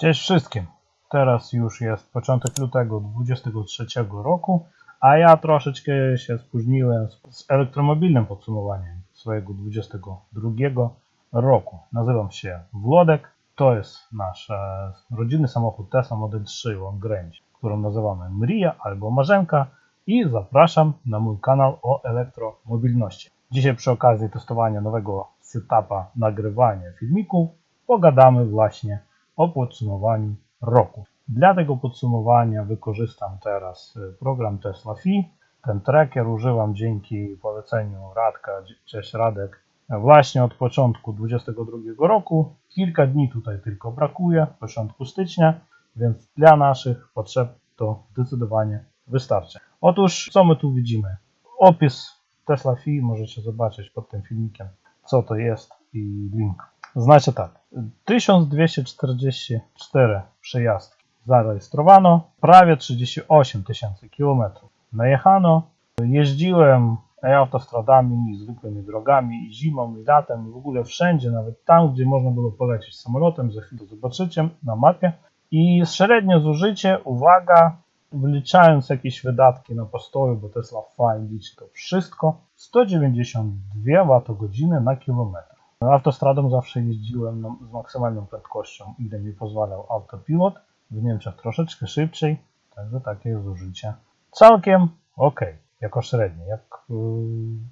Cześć wszystkim. Teraz już jest początek lutego 2023 roku, a ja troszeczkę się spóźniłem z, z elektromobilnym podsumowaniem swojego 2022 roku. Nazywam się Włodek. To jest nasz e, rodzinny samochód Tesla Model 3 Long Range, którą nazywamy Mria albo Marzenka i zapraszam na mój kanał o elektromobilności. Dzisiaj przy okazji testowania nowego setupa nagrywania filmików pogadamy właśnie o podsumowaniu roku. Dla tego podsumowania wykorzystam teraz y, program Tesla Fi. Ten tracker używam dzięki poleceniu Radka, cześć Radek, właśnie od początku 2022 roku. Kilka dni tutaj tylko brakuje, początku stycznia, więc dla naszych potrzeb to zdecydowanie wystarczy. Otóż co my tu widzimy? Opis Tesla Fi możecie zobaczyć pod tym filmikiem, co to jest i link. Znaczy tak, 1244 przejazdki zarejestrowano, prawie 38 tysięcy kilometrów najechano. Jeździłem autostradami, zwykłymi drogami i zimą, i latem, i w ogóle wszędzie, nawet tam, gdzie można było polecieć samolotem, za chwilę zobaczycie na mapie. I średnie zużycie, uwaga, wliczając jakieś wydatki na postoju, bo Tesla Fine liczy to wszystko, 192 Wh na kilometr. Autostradą zawsze jeździłem z maksymalną prędkością, ile mi pozwalał autopilot. W Niemczech troszeczkę szybciej, także takie zużycie. Całkiem ok, jako średnie. Jak yy,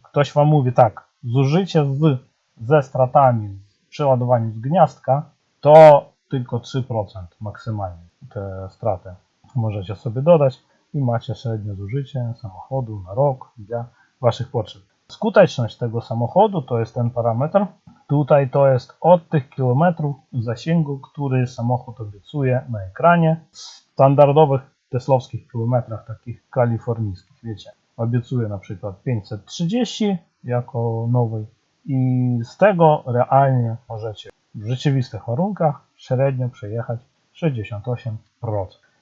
ktoś Wam mówi tak, zużycie z, ze stratami przy ładowaniu z gniazdka, to tylko 3% maksymalnie te straty możecie sobie dodać i macie średnie zużycie samochodu na rok dla Waszych potrzeb. Skuteczność tego samochodu to jest ten parametr. Tutaj to jest od tych kilometrów zasięgu, który samochód obiecuje na ekranie. W standardowych teslowskich kilometrach, takich kalifornijskich, wiecie, obiecuje na przykład 530 jako nowy i z tego realnie możecie w rzeczywistych warunkach średnio przejechać 68%.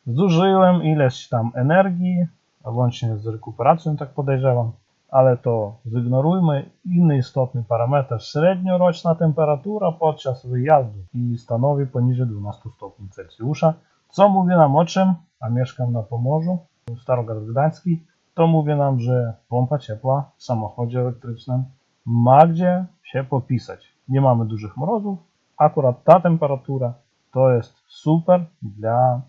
Zużyłem ileś tam energii, łącznie z rekuperacją, tak podejrzewam, ale to zignorujmy. Inny istotny parametr średnioroczna temperatura podczas wyjazdu i stanowi poniżej 12 stopni Celsjusza. Co mówi nam o czym? A mieszkam na Pomorzu, Starogard Gdański. To mówi nam, że pompa ciepła w samochodzie elektrycznym ma gdzie się popisać. Nie mamy dużych mrozów. Akurat ta temperatura to jest super dla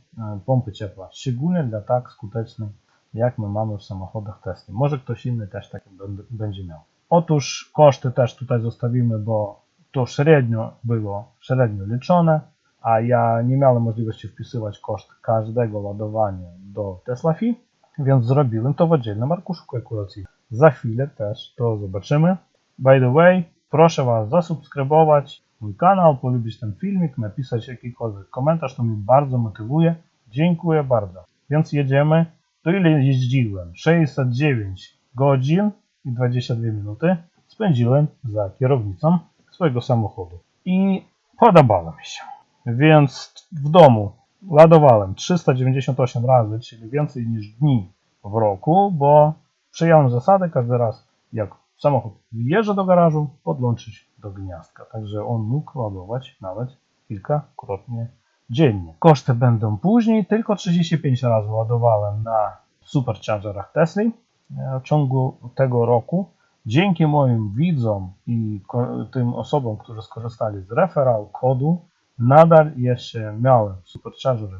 pompy ciepła, szczególnie dla tak skutecznej jak my mamy w samochodach Tesla. Może ktoś inny też takie będzie miał. Otóż koszty też tutaj zostawimy, bo to średnio było średnio liczone, a ja nie miałem możliwości wpisywać koszt każdego ładowania do Tesla Fi, więc zrobiłem to w oddzielnym arkuszu kalkulacji. Za chwilę też to zobaczymy. By the way, proszę Was zasubskrybować mój kanał, polubić ten filmik, napisać jakikolwiek komentarz, to mi bardzo motywuje. Dziękuję bardzo. Więc jedziemy to ile jeździłem? 609 godzin i 22 minuty spędziłem za kierownicą swojego samochodu. I podobało mi się. Więc w domu ładowałem 398 razy, czyli więcej niż dni w roku, bo przyjąłem zasadę każdy raz, jak samochód wjeżdża do garażu, podłączyć do gniazdka. Także on mógł ładować nawet kilkakrotnie dziennie. Koszty będą później, tylko 35 razy ładowałem na superchargerach Tesla w ciągu tego roku. Dzięki moim widzom i tym osobom, którzy skorzystali z referral kodu, nadal jeszcze miałem superchargery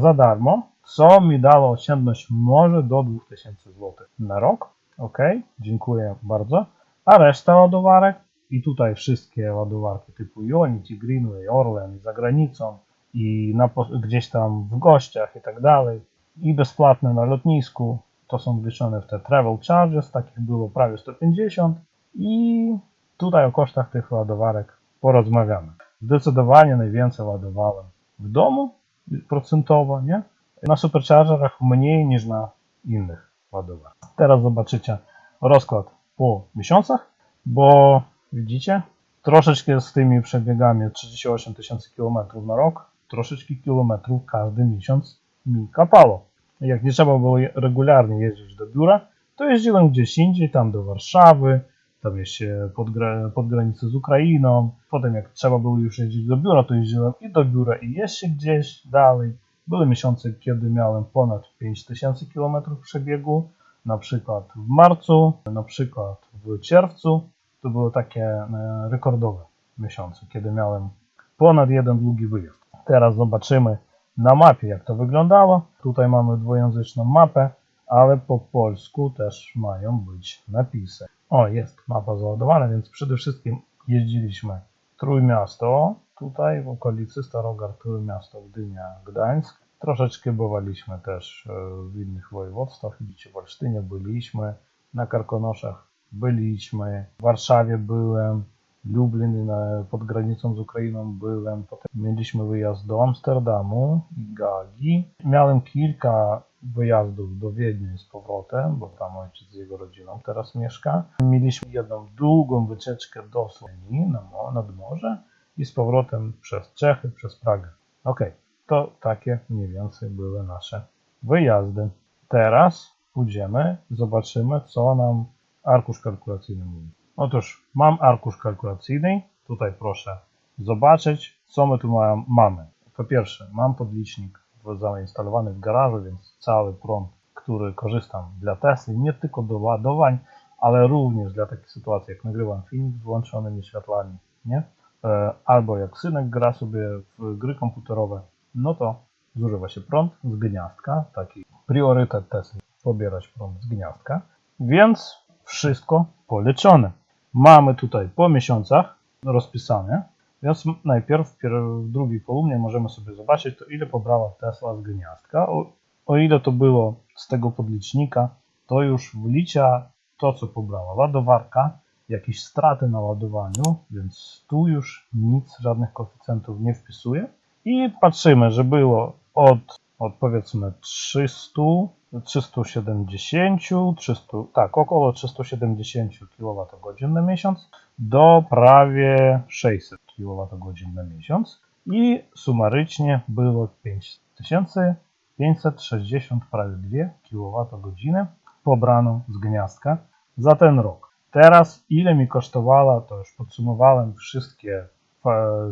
za darmo, co mi dało oszczędność może do 2000 zł na rok. Ok, dziękuję bardzo. A reszta ładowarek i tutaj wszystkie ładowarki typu Ionity, Greenway, Orlen za granicą i na, gdzieś tam w gościach i tak dalej i bezpłatne na lotnisku. To są wliczone w te travel charges, takich było prawie 150 i tutaj o kosztach tych ładowarek porozmawiamy. Zdecydowanie najwięcej ładowałem w domu procentowo, nie? Na superchargerach mniej niż na innych ładowarkach. Teraz zobaczycie rozkład po miesiącach, bo widzicie, troszeczkę z tymi przebiegami 38 tysięcy km na rok, troszeczkę kilometrów każdy miesiąc mi kapało. Jak nie trzeba było regularnie jeździć do biura, to jeździłem gdzieś indziej, tam do Warszawy, tam jeszcze pod, pod granicę z Ukrainą. Potem jak trzeba było już jeździć do biura, to jeździłem i do biura i jeszcze gdzieś dalej. Były miesiące, kiedy miałem ponad 5000 km przebiegu, na przykład w marcu, na przykład w czerwcu. To były takie e, rekordowe miesiące, kiedy miałem ponad jeden długi wyjazd. Teraz zobaczymy na mapie, jak to wyglądało. Tutaj mamy dwujęzyczną mapę, ale po polsku też mają być napisy. O, jest mapa załadowana, więc przede wszystkim jeździliśmy Trójmiasto, tutaj w okolicy Starogard Trójmiasto, Gdynia, Gdańsk. Troszeczkę bywaliśmy też e, w innych województwach. Widzicie, w Olsztynie byliśmy, na Karkonoszach byliśmy, w Warszawie byłem, Lublin na, pod granicą z Ukrainą byłem. Potem mieliśmy wyjazd do Amsterdamu i Gagi. Miałem kilka wyjazdów do Wiednia z powrotem, bo tam ojciec z jego rodziną teraz mieszka. Mieliśmy jedną długą wycieczkę do Słowenii na nad morze i z powrotem przez Czechy, przez Pragę. Okej, to takie mniej więcej były nasze wyjazdy. Teraz pójdziemy, zobaczymy, co nam arkusz kalkulacyjny mówi. Otóż mam arkusz kalkulacyjny. Tutaj proszę zobaczyć, co my tu ma, mamy. Po pierwsze, mam podlicznik zainstalowany w garażu, więc cały prąd, który korzystam dla Tesla, nie tylko do ładowań, ale również dla takich sytuacji, jak nagrywam film z włączonymi światłami, nie? E, Albo jak synek gra sobie w gry komputerowe, no to zużywa się prąd z gniazdka, taki priorytet Tesla, pobierać prąd z gniazdka, więc wszystko policzone. Mamy tutaj po miesiącach rozpisane, więc najpierw w, drugiej kolumnie możemy sobie zobaczyć, to ile pobrała Tesla z gniazdka. O, o ile to było z tego podlicznika, to już wlicza to, co pobrała ładowarka, jakieś straty na ładowaniu, więc tu już nic, żadnych koeficjentów nie wpisuje. I patrzymy, że było od, od powiedzmy 300, 370, 300, tak, około 370 kWh na miesiąc do prawie 600 kWh na miesiąc i sumarycznie było 5560 prawie 2 kWh pobrano z gniazdka za ten rok. Teraz ile mi kosztowała, to już podsumowałem wszystkie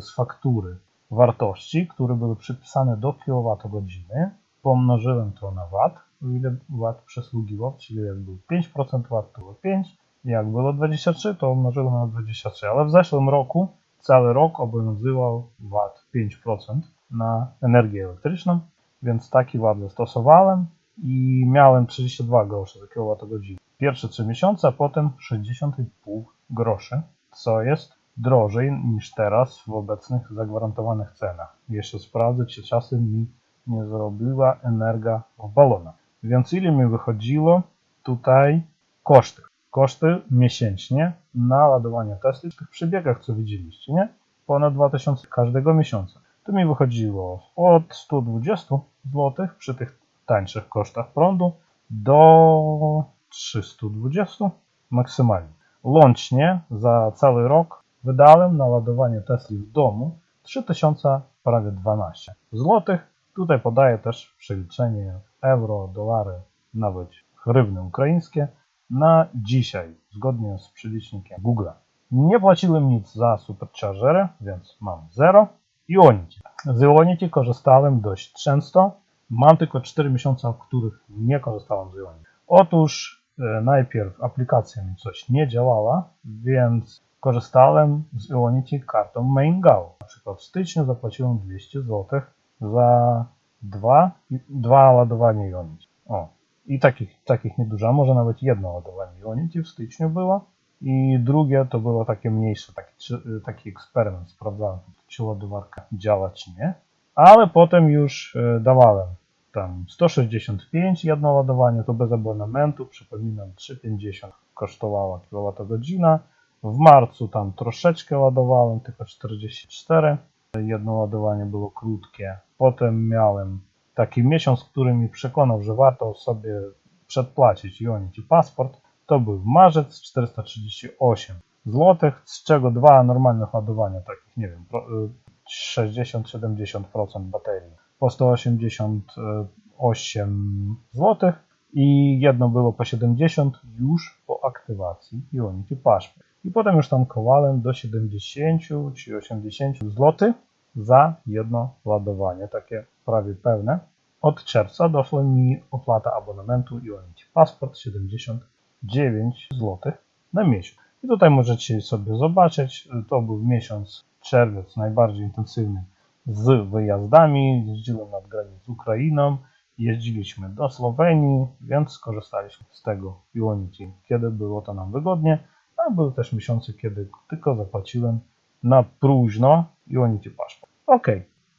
z faktury wartości, które były przypisane do kWh, pomnożyłem to na wat, o ile wat przysługiwał, czyli jak był 5% wat, to było 5, jak było 23, to umnożyłem na 23, ale w zeszłym roku cały rok obowiązywał VAT 5% na energię elektryczną, więc taki VAT zastosowałem i miałem 32 grosze za kWh. Pierwsze 3 miesiące, a potem 60,5 groszy, co jest drożej niż teraz w obecnych zagwarantowanych cenach. Jeszcze sprawdzę, czy czasem mi nie zrobiła energia w balonach. Więc ile mi wychodziło tutaj koszty? Koszty miesięcznie na ładowanie Tesla w tych przebiegach, co widzieliście, nie? Ponad 2000 każdego miesiąca. To mi wychodziło od 120 zł przy tych tańszych kosztach prądu do 320 maksymalnie. Łącznie za cały rok wydałem na ładowanie Tesli w domu 3000 prawie 12 złotych. Tutaj podaję też przeliczenie euro, dolary, nawet hrywny ukraińskie na dzisiaj, zgodnie z przelicznikiem Google. Nie płaciłem nic za superchargery, więc mam 0. Ionity. Z Ionity korzystałem dość często. Mam tylko 4 miesiące, w których nie korzystałem z Ionity. Otóż e, najpierw aplikacja mi coś nie działała, więc korzystałem z Ionity kartą MainGao. Na przykład w styczniu zapłaciłem 200 zł za dwa, dwa ładowania Ionity. O, i takich, takich niedużo, a może nawet jedno ładowanie Ionity w styczniu było. I drugie to było takie mniejsze, taki, taki eksperyment. Sprawdzałem, czy ładowarka działa, czy nie. Ale potem już e, dawałem tam 165 jedno ładowanie, to bez abonamentu, przypominam 3,50 kosztowała kWh. W marcu tam troszeczkę ładowałem, tylko 44. Jedno ładowanie było krótkie. Potem miałem taki miesiąc, który mi przekonał, że warto sobie przedpłacić Ionity Passport. To był marzec 438 zł, z czego dwa normalne ładowania, takich nie wiem, pro- y, 60-70% baterii po 188 zł i jedno było po 70 już po aktywacji Ionity Paszport. I potem już tankowałem do 70 czy 80 zł za jedno ładowanie, takie prawie pełne. Od czerwca doszła mi opłata abonamentu Ionity Passport 79 zł na miesiąc. I tutaj możecie sobie zobaczyć, to był miesiąc czerwiec najbardziej intensywny z wyjazdami. Jeździłem nad granicę z Ukrainą, jeździliśmy do Słowenii, więc skorzystaliśmy z tego Ionity, kiedy było to nam wygodnie, a były też miesiące, kiedy tylko zapłaciłem na próżno Ionity Passport. Ok,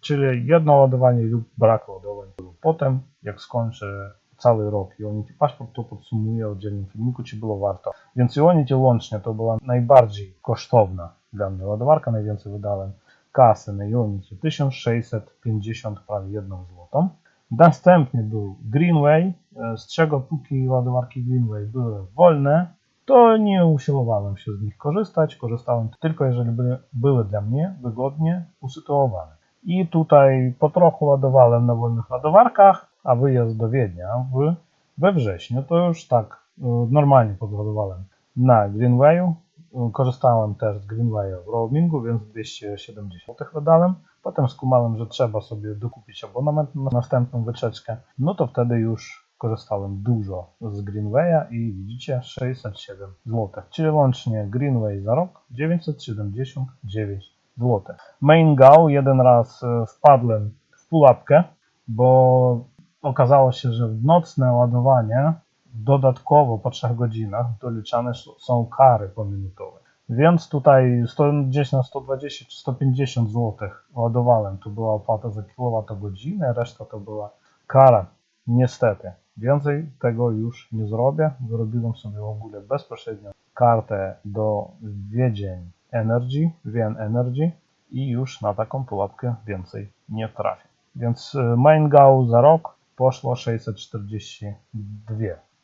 czyli jedno ładowanie lub brak ładowań. Potem, jak skończę cały rok Ionity Passport, to podsumuję w oddzielnym filmiku, czy było warto. Więc Ionity łącznie to była najbardziej kosztowna dla mnie ładowarka, najwięcej wydałem kasy na Ionity 1650 prawie 1 złotą. Następnie był Greenway, e, z czego póki ładowarki Greenway były wolne, to nie usiłowałem się z nich korzystać. Korzystałem tylko jeżeli były, były dla mnie wygodnie usytuowane. I tutaj po trochu ładowałem na wolnych ładowarkach, a wyjazd do Wiednia w, we wrześniu to już tak e, normalnie podładowałem na Greenwayu. E, Korzystałem też z Greenwaya w roamingu, więc 270 zł wydałem. Potem skumałem, że trzeba sobie dokupić abonament na następną wycieczkę. No to wtedy już korzystałem dużo z Greenwaya i widzicie 607 zł. Czyli łącznie Greenway za rok 979 zł. Main Gau jeden raz e, wpadłem w pułapkę, bo okazało się, że w nocne ładowanie dodatkowo po 3 godzinach doliczane są kary pominutowe. Więc tutaj 100, gdzieś na 120 czy 150 zł ładowałem. Tu była opłata za kilowatogodzinę, reszta to była kara. Niestety. Więcej tego już nie zrobię. Wyrobiłem sobie w ogóle bezpośrednio kartę do Wiedzień Energy, Wien Energy i już na taką pułapkę więcej nie trafię. Więc y, Maingau za rok poszło 642,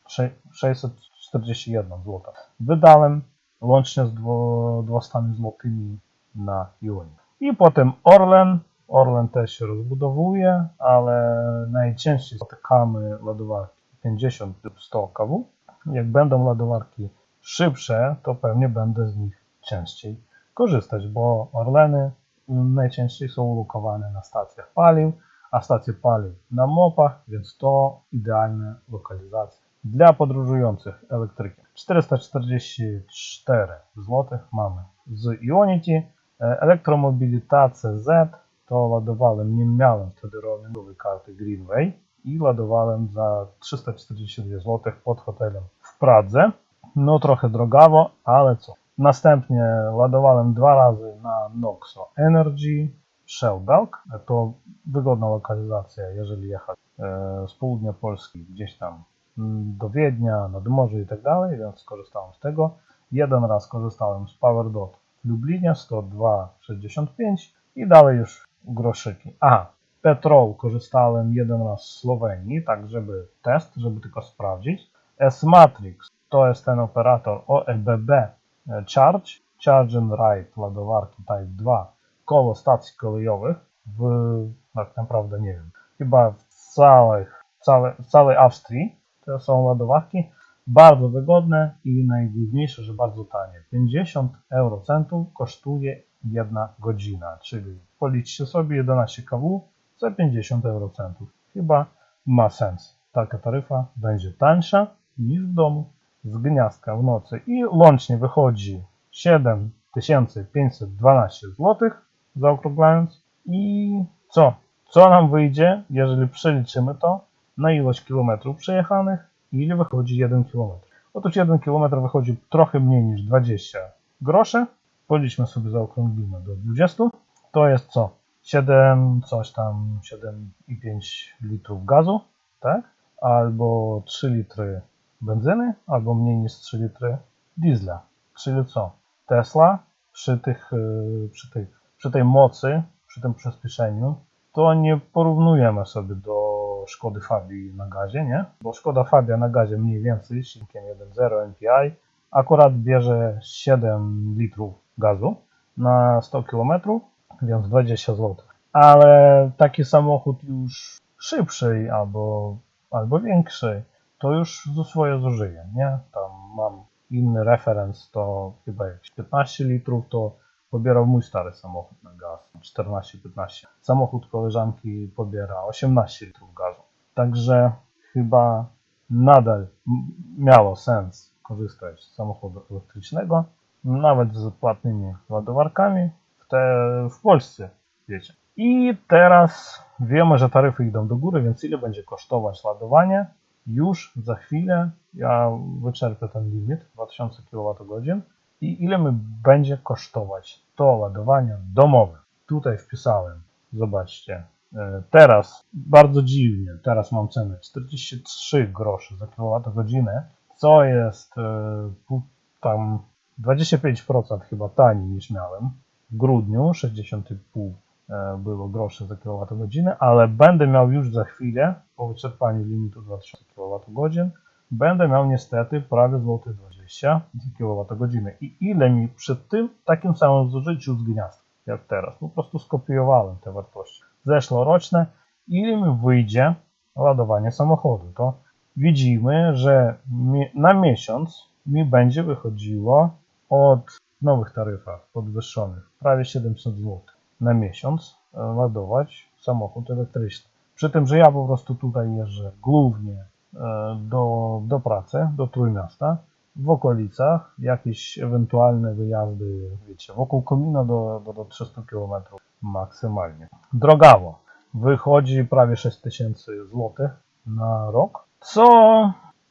sze- 641 zł. Wydałem łącznie z dwo- 200 złotymi na Uni. I potem Orlen. Orlen też się rozbudowuje, ale najczęściej spotykamy ładowarki 50 lub 100 kW. Jak będą ładowarki szybsze, to pewnie będę z nich częściej korzystać, bo Orleny mm, najczęściej są ulokowane na stacjach paliw, a stacje paliw na mopach, więc to idealne lokalizacje dla podróżujących elektrykiem. 444 zł mamy z Ionity. E, Elektromobilita CZ to ładowałem, nie miałem wtedy roamingowej karty Greenway i ładowałem za 342 zł pod hotelem w Pradze. No trochę drogawo, ale co. Następnie ładowałem dwa razy na Noxo Energy, Shellbelk. To wygodna lokalizacja, jeżeli jechać e, z południa Polski gdzieś tam mm, do Wiednia, nad morze i tak dalej, więc skorzystałem z tego. Jeden raz korzystałem z PowerDot w Lublinie 102,65 i dalej już groszyki. A, Petrol korzystałem jeden raz z Słowenii, tak żeby test, żeby tylko sprawdzić. S-Matrix to jest ten operator OEBB e, Charge, Charge and Ride ładowarki Type 2 koło stacji kolejowych w, tak naprawdę nie wiem, chyba w całych, całe, w całej Awstrii to są ładowarki bardzo wygodne i najważniejsze, że bardzo tanie. 50 eurocentów kosztuje jedna godzina, czyli policzcie sobie 11 kW za 50 eurocentów. Chyba ma sens. Taka taryfa będzie tańsza niż w domu z gniazdka w nocy i łącznie wychodzi 7512 zł zaokrąglając i co? Co nam wyjdzie, jeżeli przeliczymy to na ilość kilometrów przejechanych i ile wychodzi 1 km? Otóż 1 km wychodzi trochę mniej niż 20 groszy. Policzmy sobie zaokrąglimy do 20. To jest co? 7, coś tam, 7,5 litrów gazu, tak? Albo 3 litry benzyny, albo mniej niż 3 litry diesla. Czyli co? Tesla przy, tych, yy, przy, tych, przy tej mocy, przy tym przyspieszeniu, to nie porównujemy sobie do Szkody Fabii na gazie, nie? Bo Szkoda Fabia na gazie mniej więcej, z silnikiem 1.0 MPI, akurat bierze 7 litrów gazu na 100 km, więc 20 zł. Ale taki samochód już szybszy albo, albo większy, to już swoje zużyje, nie? Tam mam inny referenc to chyba jakieś 15 litrów, to pobierał mój stary samochód na gaz, 14-15. Samochód koleżanki pobiera 18 litrów gazu. Także chyba nadal miało sens korzystać z samochodu elektrycznego, nawet z płatnymi ładowarkami w, te, w Polsce, wiecie. I teraz wiemy, że taryfy idą do góry, więc ile będzie kosztować ładowanie? Już za chwilę ja wyczerpię ten limit 2000 kWh i ile mi będzie kosztować to ładowanie domowe. Tutaj wpisałem, zobaczcie, e, teraz bardzo dziwnie, teraz mam cenę 43 grosze za kWh, co jest e, tam 25% chyba taniej niż miałem. W grudniu 60,5 e, było groszy za kWh, ale będę miał już za chwilę, po wyczerpaniu limitu 2000 kWh, będę miał niestety prawie złoty 20 za kWh. I ile mi przy tym takim samym zużyciu z gniazda, jak teraz, po prostu skopiowałem te wartości zeszłoroczne, ile mi wyjdzie ładowanie samochodu, to widzimy, że na miesiąc mi będzie wychodziło od nowych taryfach podwyższonych prawie 700 zł na miesiąc e, ładować samochód elektryczny. Przy tym, że ja po prostu tutaj jeżdżę głównie e, do, do pracy, do Trójmiasta, w okolicach, jakieś ewentualne wyjazdy, wiecie, wokół komina do, do, do 300 km maksymalnie. Drogawo wychodzi prawie 6000 zł na rok, co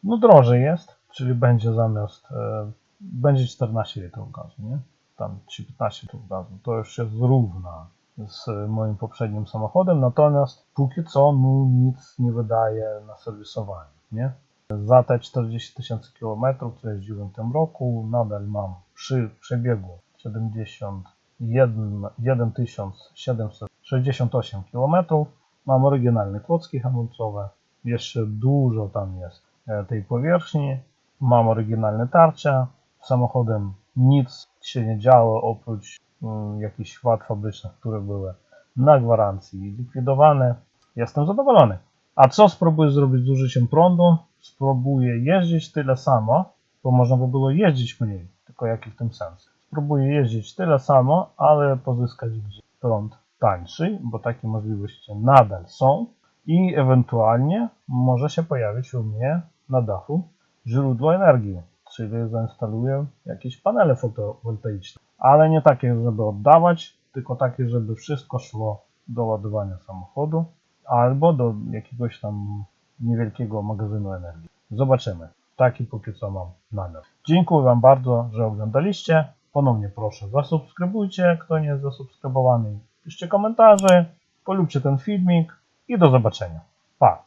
no drożej jest, czyli będzie zamiast, e, będzie 14 litrów gazu, nie? Tam czy 15 litrów gazu, to już się zrówna z moim poprzednim samochodem, natomiast póki co no, nic nie wydaje na serwisowanie, nie? Za te 40 tysięcy kilometrów, które jeździłem w tym roku, nadal mam przy przebiegu 71 768 km. Mam oryginalne klocki hamulcowe, jeszcze dużo tam jest e, tej powierzchni. Mam oryginalne tarcze. Samochodem nic się nie działo oprócz mm, jakichś wad fabrycznych, które były na gwarancji likwidowane. Jestem zadowolony. A co spróbuję zrobić z użyciem prądu? Spróbuję jeździć tyle samo, bo można by było jeździć mniej, tylko jaki w tym sens? Spróbuję jeździć tyle samo, ale pozyskać gdzieś prąd tańszy, bo takie możliwości nadal są i ewentualnie może się pojawić u mnie na dachu źródło energii, czyli zainstaluję jakieś panele fotowoltaiczne, ale nie takie, żeby oddawać, tylko takie, żeby wszystko szło do ładowania samochodu albo do jakiegoś tam niewielkiego magazynu energii. Zobaczymy. Taki póki co mam namiar. Dziękuję Wam bardzo, że oglądaliście. Ponownie proszę, zasubskrybujcie, kto nie jest zasubskrybowany. Piszcie komentarze, polubcie ten filmik i do zobaczenia. Pa!